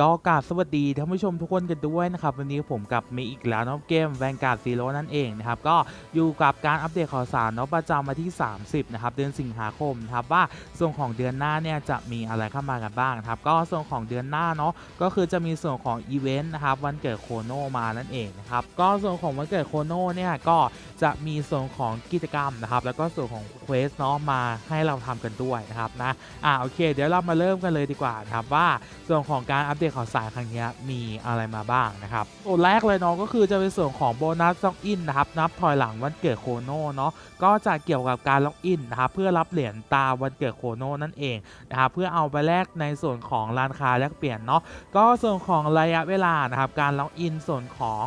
ก็กราบสวัสดีท่านผู้ชมทุกคนกันด้วยนะครับวันนี้ผมกลับมีอีกแล้วนะเกมแวนการ์ดซีโร่นั่นเองนะครับก็อยู่กับการอัปเดตข่าวสารเนาะประจำวันที่ 30นะครับเดือนสิงหาคมนะครับว่าส่วนของเดือนหน้าเนี่ยจะมีอะไรเข้ามากันบ้างครับก็ส่วนของเดือนหน้าเนาะก็คือจะมีส่วนของอีเวนต์นะครับวันเกิดโคโนมานั่นเองนะครับก็ส่วนของวันเกิดโคโนเนี่ยก็จะมีส่วนของกิจกรรมนะครับแล้วก็ส่วนของเควสเนาะมาให้เราทำกันด้วยนะครับนะอ่าโอเค เดี๋ยวเรามาเริ่มกันเลยดีกว่านะครับว่าส่วนของการอัปเดตข่าวสารครั้งนี้มีอะไรมาบ้างนะครับตัวแรกเลยเนาะก็คือจะเป็นส่วนของโบนัสล็อกอินนะครับนับถอยหลังวันเกิดโคโนเนาะก็จะเกี่ยวกับการล็อกอินนะครับเพื่อรับเหรียญตาวันเกิดโคโนนั่นเองนะครับเพื่อเอาไปแลกในส่วนของร้านค้าแลกเปลี่ยนเนาะก็ส่วนของระยะเวลานะครับการล็อกอินส่วนของ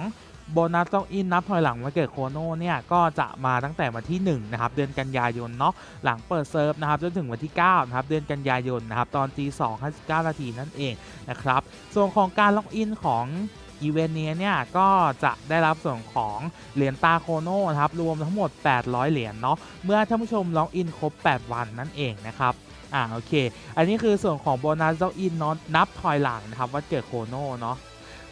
โบนัสล็อกอินนับถอยหลังวันเกิดโคโน่เนี่ยก็จะมาตั้งแต่วันที่1นะครับเดือนกันยายนเนาะหลังเปิดเซิร์ฟนะครับจนถึงวันที่9นะครับเดือนกันยายนนะครับตอนตี2 59นาทีนั่นเองนะครับส่วนของการล็อกอินของอีเวนต์นี้เนี่ยก็จะได้รับส่วนของเหรียญตาโคโนนะครับรวมทั้งหมด 800 เหรียญเนาะเมื่อท่านผู้ชมล็อกอินครบ 8 วันนั่นเองนะครับอ่าโอเค อันนี้คือส่วนของโบนัสล็อกอินนนับถอยหลังนะครับว่าเกิดโคโน่เนาะ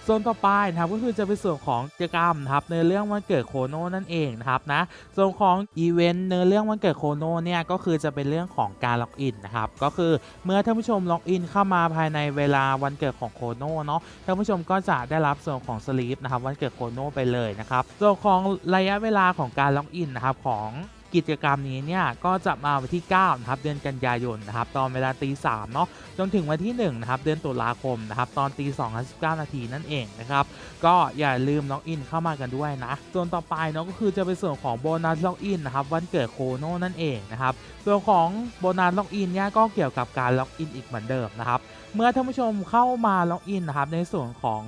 ส่วนต่อไปนะครับก็คือจะเป็นส่วนของกิจกรรมนะครับในเรื่องวันเกิดโคโน่นั่นเองนะครับนะส่วนของอีเวนต์ในเรื่องวันเกิดโคโนเนี่ยก็คือจะเป็นเรื่องของการล็อกอินนะครับก็คือเมื่อท่านผู้ชมล็อกอินเข้ามาภายในเวลาวันเกิดของโคโนเนาะท่านผู้ชมก็จะได้รับส่วนของสลีปนะครับวันเกิดโคโนไปเลยนะครับส่วนของระยะเวลาของการล็อกอินนะครับของ กิจกรรมนี้เนี่ยก็จะมาวันที่9นะครับเดือนกันยายนนะครับตอนเวลาตีสามเนาะจนถึงวันที่1นะครับเดือนตุลาคมนะครับตอนตี2 19นาทีนั่นเองนะครับก็อย่าลืมล็อกอินเข้ามากันด้วยนะส่วนต่อไปเนาะก็คือจะเป็นส่วนของโบนัสล็อกอินนะครับวันเกิดโคโนนั่นเองนะครับส่วนของโบนัสล็อกอินเนี่ยก็เกี่ยวกับการล็อกอินอีกเหมือนเดิมนะครับเมื่อท่านผู้ชมเข้ามาล็อกอินนะครับในส่วนของ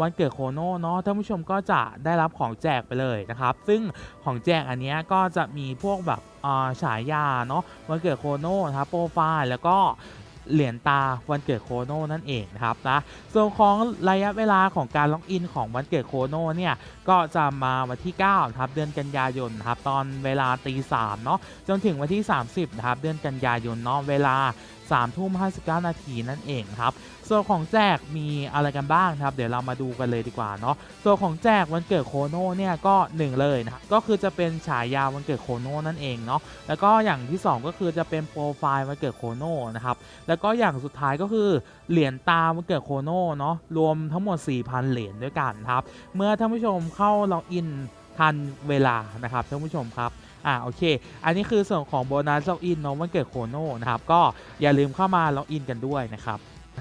วันเกิดโคโน่เนาะท่านผู้ชมก็จะได้รับของแจกไปเลยนะครับ ซึ่งของแจกอันนี้ก็จะมีพวกแบบฉายาเนาะวันเกิดโคโนนะครับโปรไฟล์แล้วก็เหรียญตาวันเกิดโคโน่นั่นเองนะครับนะส่วนของระยะเวลาของการล็อกอินของวันเกิดโคโน่เนี่ยก็จะมาวันที่9ครับเดือนกันยายนครับตอนเวลาตีสามเนาะจนถึงวันที่ 30นะครับเดือนกันยายนเนาะเวลา 3ทุ่ม59นาทีนั่นเองครับส่วนของแจกมีอะไรกันบ้างครับ เดี๋ยวเรามาดูกันเลยดีกว่าเนาะส่วนของแจกวันเกิดโคโน่เนี่ยก็ 1 เลยนะก็คือจะเป็นฉายาวันเกิดโคโน่นั่นเองเนาะแล้วก็อย่างที่ 2 ก็คือจะเป็นโปรไฟล์วันเกิดโคโน่นะครับแล้วก็อย่างสุดท้ายก็คือเหรียญตาวันเกิดโคโน่เนาะรวมทั้งหมด 4,000 เหรียญด้วยกันครับเมื่อท่านผู้ชมเข้าล็อกอินทันเวลานะครับท่านผู้ชมครับ อ่าโอเค อันนี้คือส่วนของโบนัสล็อกอินเนาะวันเกิดโคโน่นะครับ ก็อย่าลืมเข้ามาล็อกอินกันด้วยนะครับ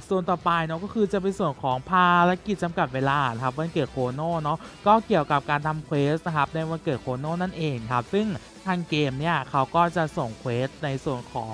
ส่วนต่อไปเนาะก็คือจะเป็นส่วนของภารกิจจำกัดเวลาครับวันเกิดโคโน่เนาะก็เกี่ยวกับการทำเควสนะครับในวันเกิดโคโน่นั่นเองครับซึ่ง ทางเกมเนี่ยเขาก็จะส่งเควสในส่วนของ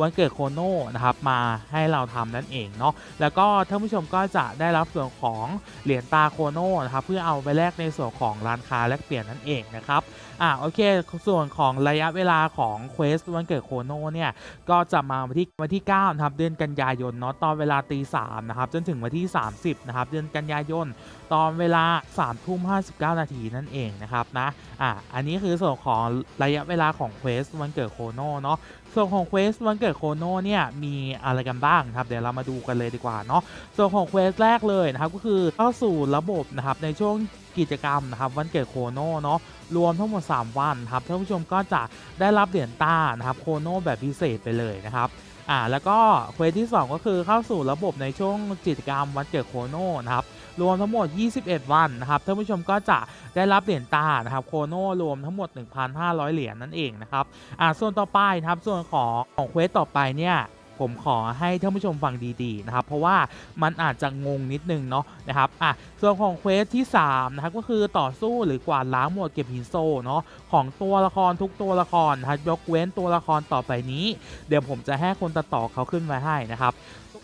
วันเกิดโคโน่นะครับมาให้เราทำนั่นเองเนาะแล้วก็ท่านผู้ชมก็จะได้รับส่วนของเหรียญตาโคโน่นะครับเพื่อเอาไปแลกในส่วนของร้านค้าแลกเปลี่ยนนั่นเองนะครับอ่าโอเค ส่วนของระยะเวลาของเควสวันเกิดโคโน่เนี่ยก็จะมาวันที่วันที่9นะครับเดือนกันยายนเนาะตอนเวลาตีสามนะครับจนถึงวันที่ 30นะครับเดือนกันยายนตอนเวลา3ทุ่ม59นาทีนั่นเองนะครับนะอะอันนี้คือส่วนของระยะเวลาของเควสวันเกิดโคโนเนาะส่วนของเควสวันเกิดโคโนเนี่ยมีอะไรกันบ้างครับเดี๋ยวเรามาดูกันเลยดีกว่าเนาะส่วนของเควสแรกเลยนะครับก็คือเข้าสู่ระบบนะครับในช่วงกิจกรรมนะครับวันเกิดโคโนเนาะรวมทั้งหมด 3 วันครับท่านผู้ชมก็จะได้รับเหรียญต้านะครับโคโนแบบพิเศษไปเลยนะครับอ่าแล้วก็เควสที่ 2 ก็คือเข้าสู่ระบบในช่วงกิจกรรมวันเกิดโคโนนะครับ รวมทั้งหมด 21 วันนะครับท่านผู้ชมก็จะได้รับเหรียญตานะครับโคโนรวมทั้งหมด 1,500 เหรียญนั่นเองนะครับอ่าส่วนต่อไปนะครับส่วนของของเควสต่อไปเนี่ยผมขอให้ท่านผู้ชมฟังดีๆนะครับเพราะว่ามันอาจจะงงนิดนึงเนาะนะครับอะส่วนของเควสที่3นะครับก็คือต่อสู้หรือกวาดล้างหมวดเก็บหินโซเนาะของตัวละครทุกตัวละครนะครับยกเว้นตัวละครต่อไปนี้ เดี๋ยวผมจะให้คนตัดต่อเขาขึ้นไว้ให้นะครับ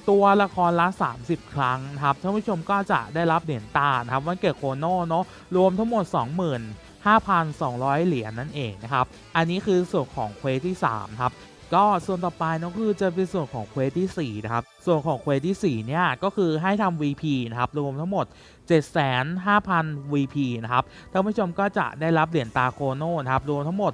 ตัวละครละ 30 ครั้งครับท่านผู้ชมก็จะได้รับเหรียญตาครับวันเกิดโคโน่เนาะรวมทั้งหมด 25,200 เหรียญนั่นเองนะครับอันนี้คือส่วนของเควสที่3ครับก็ส่วนต่อไปนั่นคือจะเป็นส่วนของเควสที่4นะครับส่วนของเควสที่4เนี่ยก็คือให้ทำ VP นะครับรวมทั้งหมด 75,000 VP นะครับท่านผู้ชมก็จะได้รับเหรียญตาโคโนนะครับรวมทั้งหมด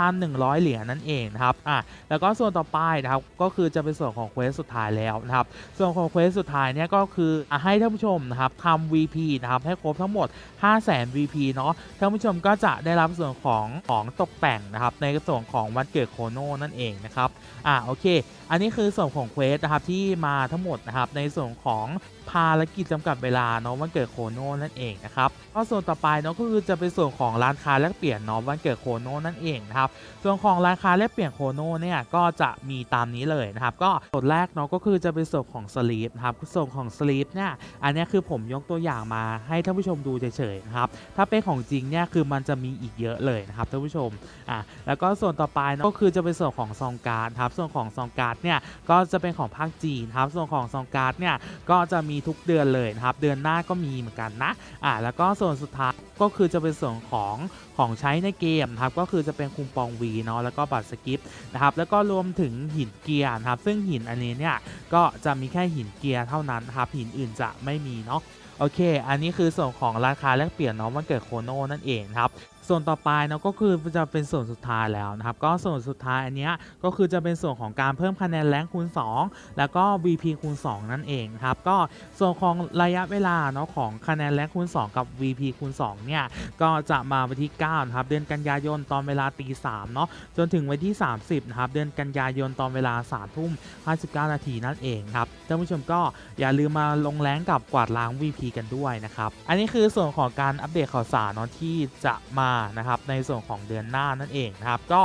2,100 เหรียญนั่นเองนะครับอะแล้วก็ส่วนต่อไปนะครับก็คือจะเป็นส่วนของเควสสุดท้ายแล้วนะครับส่วนของเควสสุดท้ายเนี่ยก็คืออะให้ท่านผู้ชมนะครับทำ VP นะครับให้ครบทั้งหมด 500,000 VP เนาะท่านผู้ชมก็จะได้รับส่วนของของตกแต่งนะครับในส่วนของวันเกิดโคโนนั่นเองนะครับอะโอเค อันนี้คือส่วนของเควสนะครับที่มาทั้งหมดนะครับในส่วนของภารกิจจำกัดเวลาเนาะวันเกิดโคโน่นั่นเองนะครับก็ส่วนต่อไปเนาะก็คือจะเป็นส่วนของร้านค้าแลกเปลี่ยนเนาะวันเกิดโคโน่นั่นเองนะครับส่วนของร้านค้าแลกเปลี่ยนโคโน่เนี่ยก็จะมีตามนี้เลยนะครับก็ส่วนแรกเนาะก็คือจะเป็นส่วนของสลีปนะครับส่วนของสลีปเนี่ยอันนี้คือผมยกตัวอย่างมาให้ท่านผู้ชมดูเฉยๆนะครับถ้าเป็นของจริงเนี่ยคือมันจะมีอีกเยอะเลยนะครับท่านผู้ชมอะแล้วก็ส่วนต่อไปเนอะก็คือจะเป็นส่วนของซองการ์ดครับส่วนของซองการ์ดเนี่ยก็จะเป็นของภาคจีนครับส่วนของซองการ์ดเนี่ยก็จะมีทุกเดือนเลยนะครับเดือนหน้าก็มีเหมือนกันนะอะแล้วก็ส่วนสุดท้ายก็คือจะเป็นส่วนของของใช้ในเกมครับก็คือจะเป็นคูปองวีเนาะแล้วก็บัตรสกิปนะครับแล้วก็รวมถึงหินเกียร์ครับซึ่งหินอันนี้เนี่ยก็จะมีแค่หินเกียร์เท่านั้นครับหินอื่นจะไม่มีเนาะโอเค อันนี้คือส่วนของราคาแลกเปลี่ยนเนาะวันเกิดโคโน่นั่นเองครับ ส่วนต่อไปเนาะก็คือจะเป็นส่วนสุดท้ายแล้วนะครับ ก็ส่วนสุดท้ายอันเนี้ยก็คือจะเป็นส่วนของการเพิ่มคะแนนแรงคูณ 2 แล้วก็ VP คูณ 2 นั่นเองครับ ก็ส่วนของระยะเวลาเนาะของคะแนนแรงคูณ 2 กับ VP คูณ 2 เนี่ย ก็จะมาวันที่9นะครับเดือนกันยายนตอนเวลาตี3เนาะจนถึงวันที่ 30นะครับเดือนกันยายนตอนเวลา3ทุ่ม59 นาทีนั่นเองครับ ท่านผู้ชมก็อย่าลืมมาลงแรงกับกวาดล้าง VP กันด้วยนะครับ อันนี้คือส่วนของการอัปเดตข่าวสารเนาะที่จะมานะครับในส่วนของเดือนหน้านั่นเองนะครับก็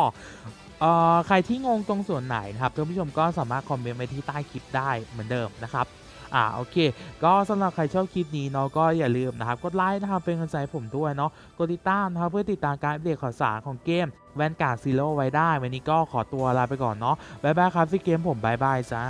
ใครที่งงตรงส่วนไหนนะครับท่านผู้ชมก็สามารถคอมเมนต์ไว้ที่ใต้คลิปได้เหมือนเดิมนะครับอ่าโอเค ก็สำหรับใครชอบคลิปนี้เนาะก็อย่าลืมนะครับกดไลค์นะครับเป็นกำลังใจผมด้วยเนาะกดติดตามนะครับเพื่อติดตามการอัปเดตข่าวสารของเกมแวนการ์ดซีโร่ไว้ได้ วันนี้ก็ขอตัวลาไปก่อนเนาะบ๊ายบายครับที่เกมผมบ๊ายบายจ้า